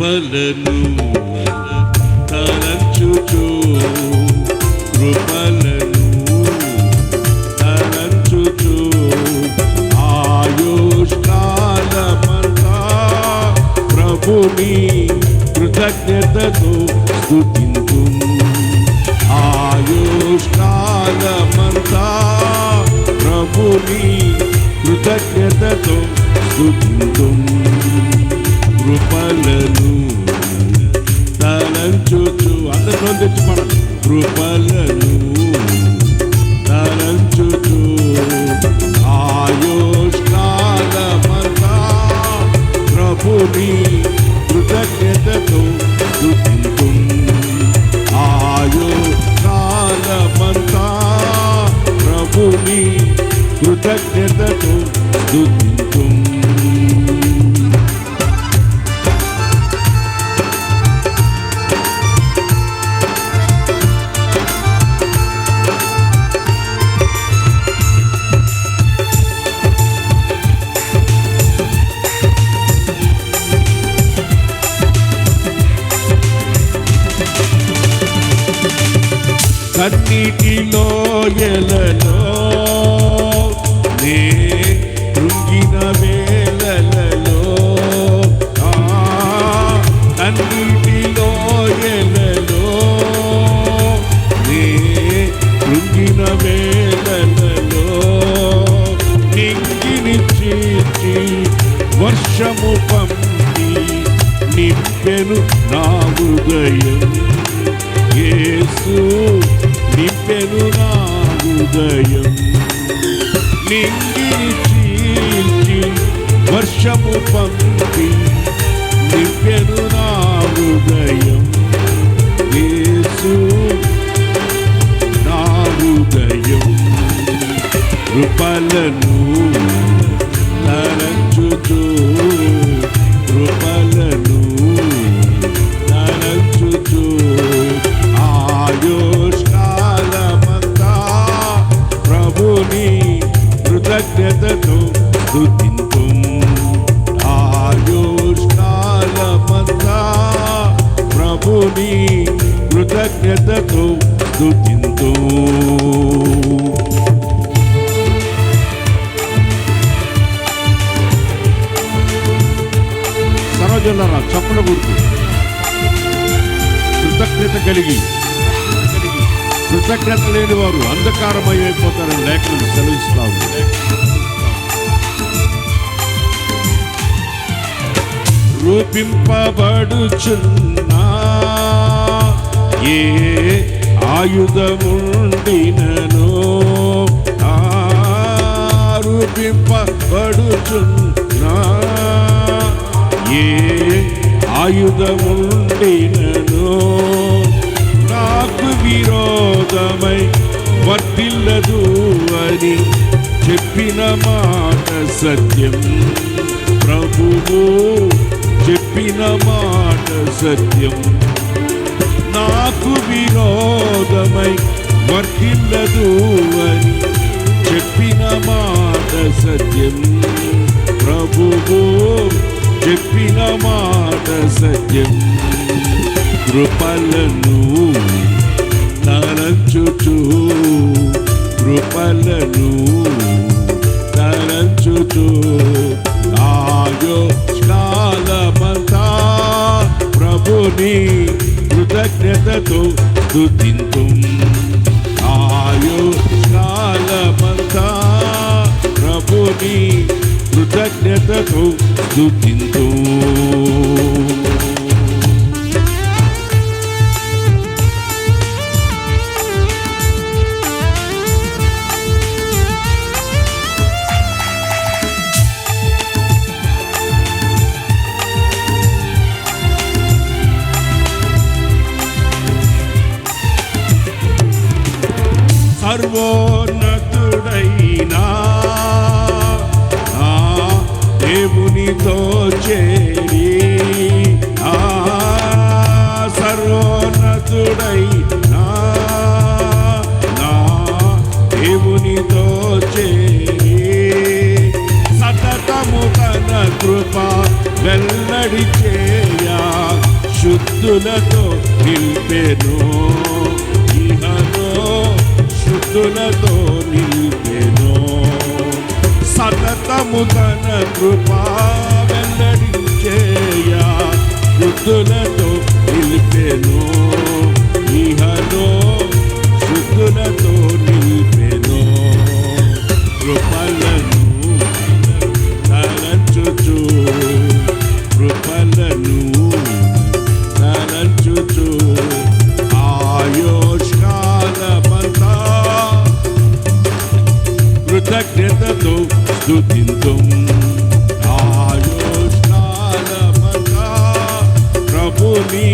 కృపలను తలంచుచు కృపలను తలంచుచు. ఆయుష్కాలమంతా ప్రభుని కృతజ్ఞతతో స్తుతింతు ఆయుష్కాలమంతా ప్రభుని కృతజ్ఞతతో స్తుతింతు కృపలను తలంచుచు అందరిలో తెచ్చుకోవడం కృపలను తలంచుచు ఆయుష్కాలమంతా ప్రభుని కృతజ్ఞతతో స్తుతింతు ఆయుష్కాలమంతా ప్రభుని కృతజ్ఞతతో స్తుతింతు చీల్చి వర్షము పంపి నింపెను నా హృదయం యేసు నింపెను నా హృదయం నింగి చీల్చి వర్షము పంపి నింపెను నా హృదయం యేసు నా హృదయం కృపలను తలంచుతూ లేని వారు అంధకారమయ్యిపోతారని లేఖనం సెలవిస్తాము రూపింపబడుచున్నా ఏ ఆయుధముండినను ఆ రూపింపబడుచున్నా ఏ ఆయుధముండినను నాకు విరోధమై వర్తిల్లదు అని చెప్పిన మాట సత్యం. ప్రభువు చెప్పిన మాట సత్యం. నాకు విరోధమై వర్తిల్లదు అని చెప్పిన మాట సత్యం. ప్రభువు చెప్పిన మాట సత్యం. కృపలను తలంచుచు కృపలను తలంచుచు ఆయో కాలమంతా ప్రభుని కృతజ్ఞతతో స్థుతింతు ఆయో కాలమంతా ప్రభుని కృతజ్ఞతతో స్థుతింతు సర్వోన్నతుడైనా దేవునితో చేరి ఆ సర్వోన్నతుడైనా నా దేవునితో చేరి సతతము తన కృప వెల్లడి చేయా శుద్ధులతో నిల్పెను. శుద్ధులతో నిల్పెను. సతతము తన కృపా వెల్లడించేయా. బుద్ధులతో నిల్పెను. ఇహలో కృతజ్ఞతతో స్థుతింతు ఆయోష్కాలమంతా ప్రభుని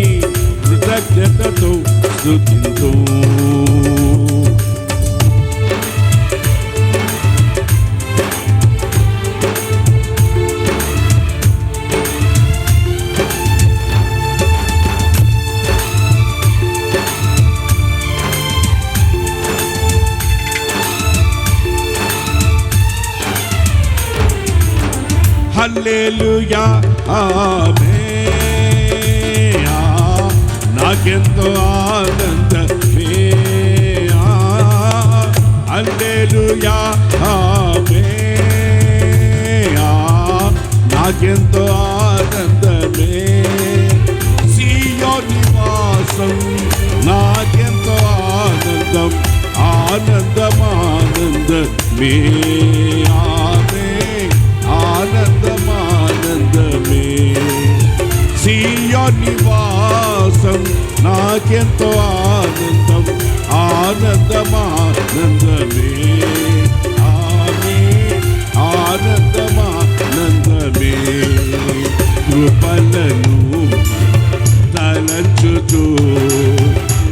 కృతజ్ఞతతో స్థుతింతు హల్లెలూయా. ఆమె నాకెంతో ఆనందమే హల్లెలూయా. ఆమె నాకెంతో ఆనందమే. సియో నివాసం నాకెంతో ఆనందం ఆనందమానందమే. నాకెంతో ఆనందం ఆనందం ఆనందమే ఆమె ఆనందం ఆనందమే కృపలను తలంచుచు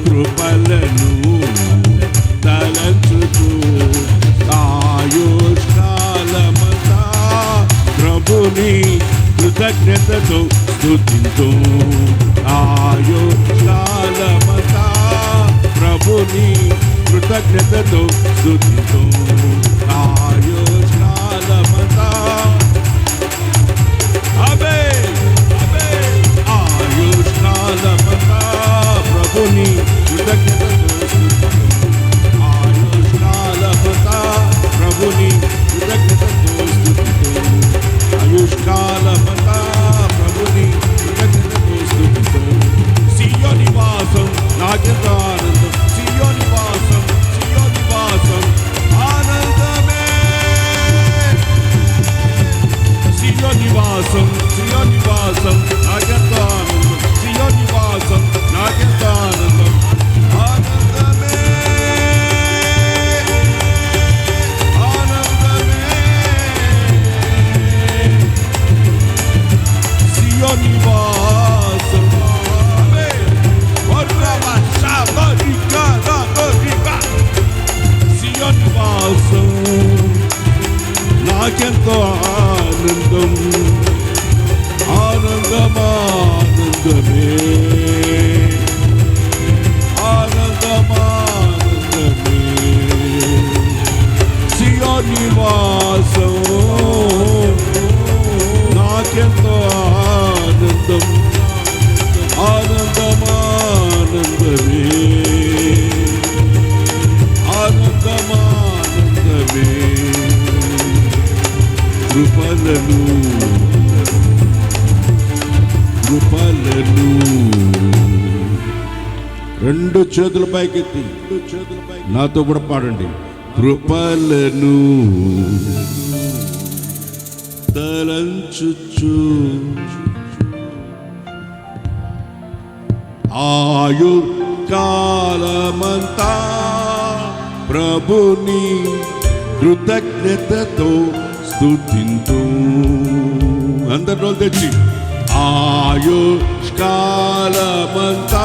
కృపలను తలంచుచు ఆయుష్కాలమంతా ప్రభుని కృతజ్ఞతతో స్థుతింతు ఆయుష్కాలమంతా నీ కృతజ్ఞతతో స్థుతితో ఆయుష్కాలమంతా. అబే అబే ఆయుష్కాలమంతా. ప్రభుని కృతజ్ఞతతో ఆయుష్కాలమంతా. ప్రభుని కృతజ్ఞతతో ప్రభుని కృతజ్ఞతతో సియో నివాసం పైకెత్తి. నాతో కూడా పాడండి. కృపలను తలంచుచు. ఆయు కాలమంతా ప్రభుని కృతజ్ఞతతో స్థుతింతు అందరిలో తెచ్చి ఆయు కాలమంతా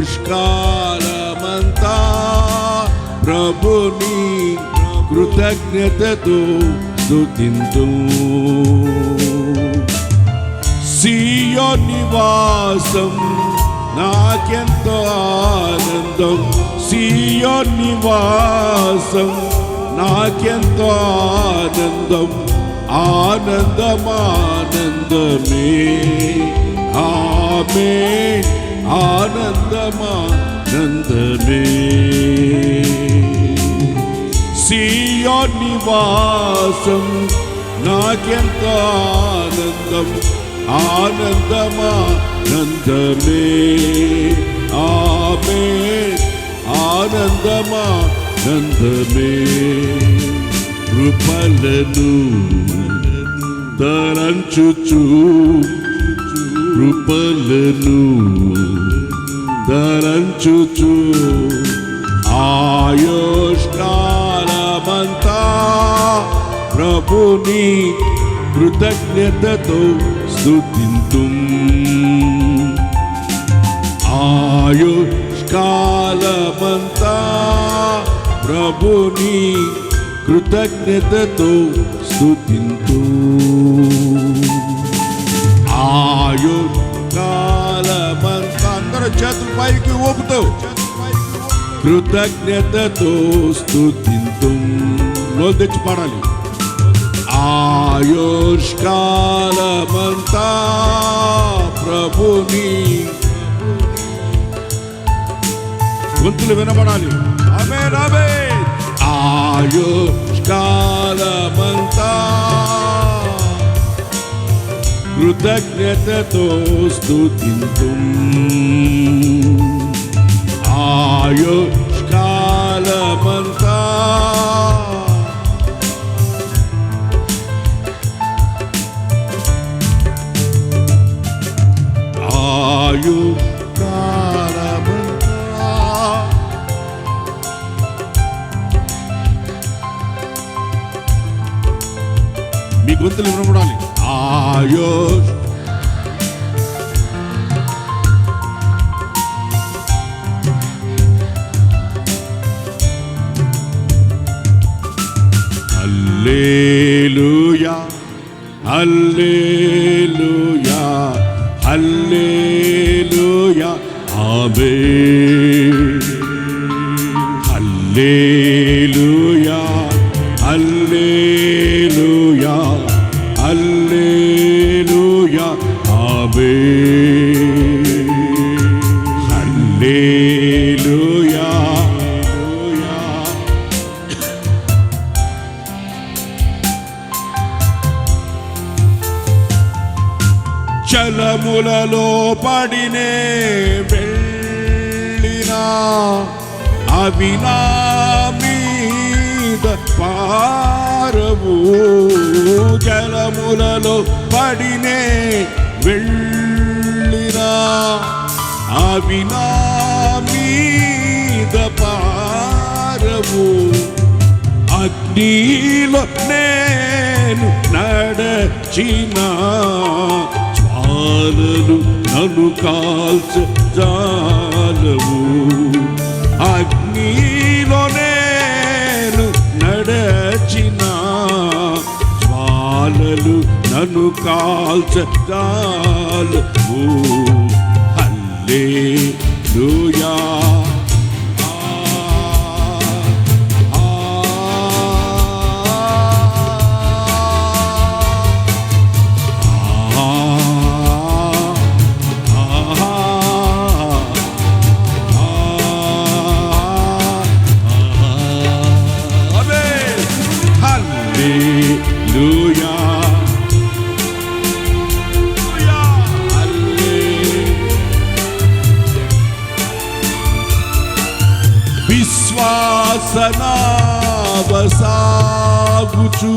స్తుతింతు ప్రభుని కృతజ్ఞతతో స్థుతింతు సియో నివాసం నాకెంతో ఆనందం. సియో నివాసం నాకెంతో ఆనందం. ఆనందమానందమే. ఆమె ఆనందమానందమే. సియో నివాసం నాకెంత ఆనందం? ఆనందమానందమే. ఆమె ఆనందమానందమే. కృపలను తరంచుచూ కృపలను ధరంచుచు. ఆయుష్కాలమంతా ప్రభుని కృతజ్ఞతతో స్థుతింతు ఆయుష్కాలమంతా ప్రభుని కృతజ్ఞతతో స్థుతింతూ ఆయు కాలమంతా అందరూ చేతుల పైకి ఊపుతూ కృతజ్ఞతతో స్థుతింతు నోలు తెచ్చి పాడాలి ఆయుష్కాలమంతా ప్రభుని గొంతులు వినబడాలి ఆమె రాబే కృతజ్ఞతతో స్థుతింతు ఆయుష్కాలమంతా ఆయు మీ గొంతులు వినబడాలి. ఆయుష్ hallelujah hallelujah hallelujah amen hallelujah నేనే వెళ్ళినా అవి నా మీద పారవు జలములలో పడినే వెళ్ళినా అవి నా మీద పారవు అగ్నిలో నేను నడచిన జ్వాలలు నన్ను కాల్చు జాలవు. అగ్నిలో నేను నడచిన జ్వాలలు నన్ను కాల్చ జాలవు. హల్లే లూయా సాగుచు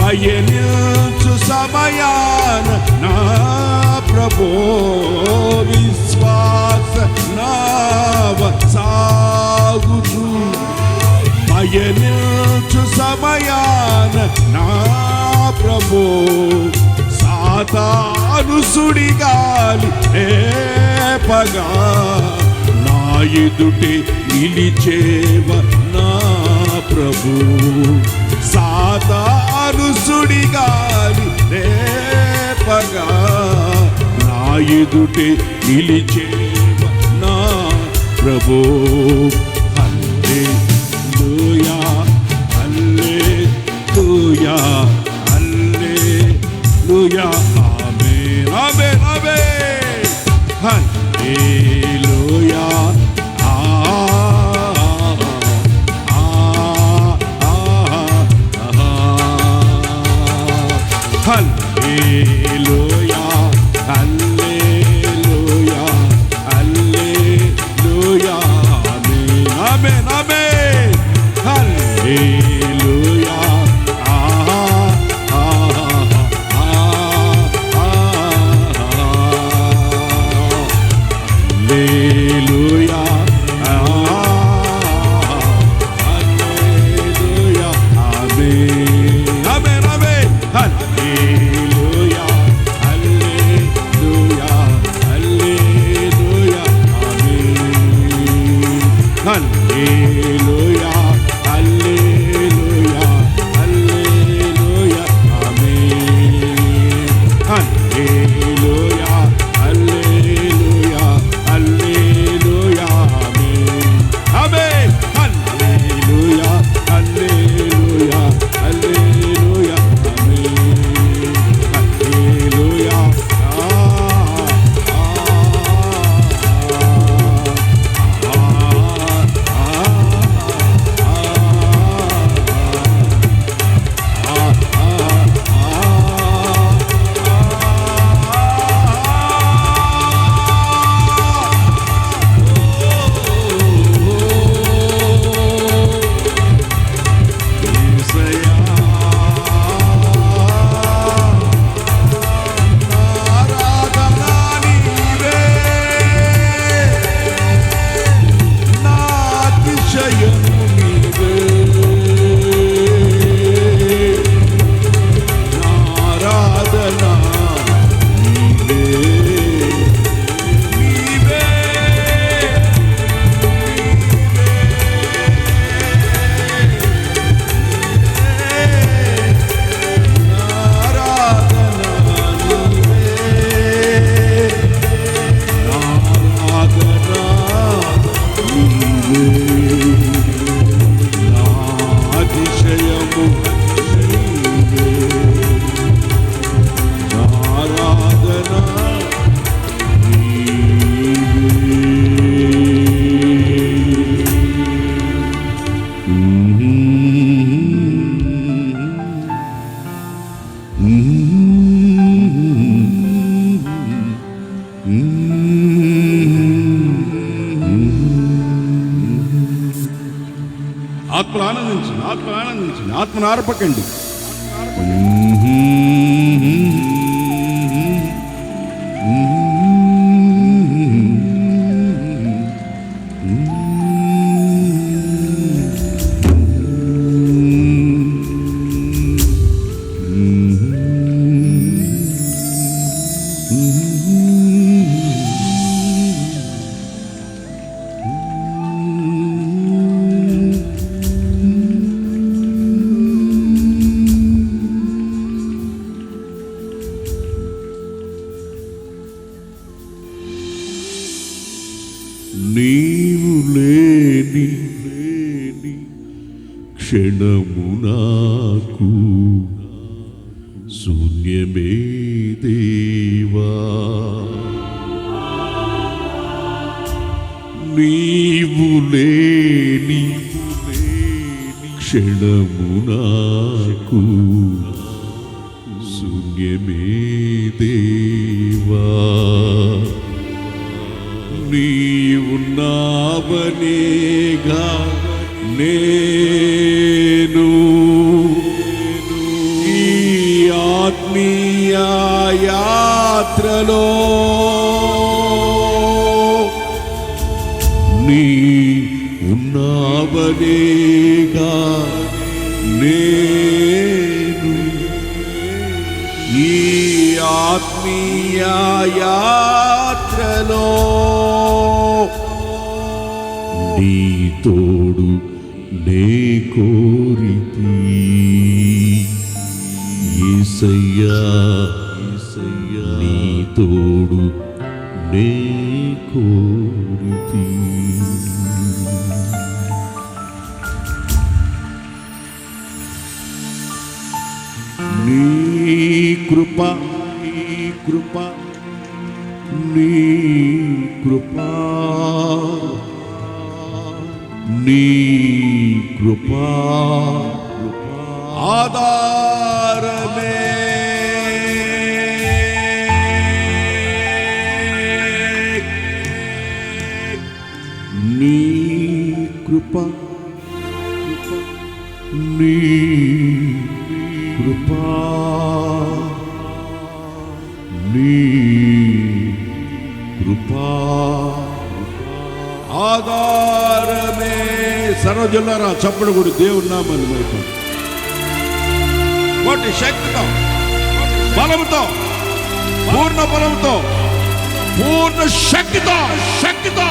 పయనిల్చు సమయాన నా ప్రభో విశ్వాస నావ సాగుచు. పయనిల్చు సమయాన నా ప్రభో సాతాను సుడిగాలి. ఏ పగా నా ఎదుటే నిలిచేవ ప్రభు. సాతాను సుడిగాలి రేపగా నా ఎదుటే నిలిచే నా ప్రభు. అంటే Aleluia. ఆత్మను ఆర్పకండి. Mm-hmm. mm-hmm. mm-hmm. భాగ్యమే దేవా. నీవున్నావనేగా నే యాత్రలో నీ తోడు నే కోరితి. ఈసయ్యా నీ తోడు నే కోరితి. నీ కృప కృప నీ కృప. నీ కృప. ఆధారమే. నీ కృప. నీ కృపా. నీ కృపా ఆధారమే సరోజులారా చప్పుడు కూడా దేవుని నామని వైపు వాటి శక్తితో బలంతో పూర్ణ బలంతో పూర్ణ శక్తితో శక్తితో.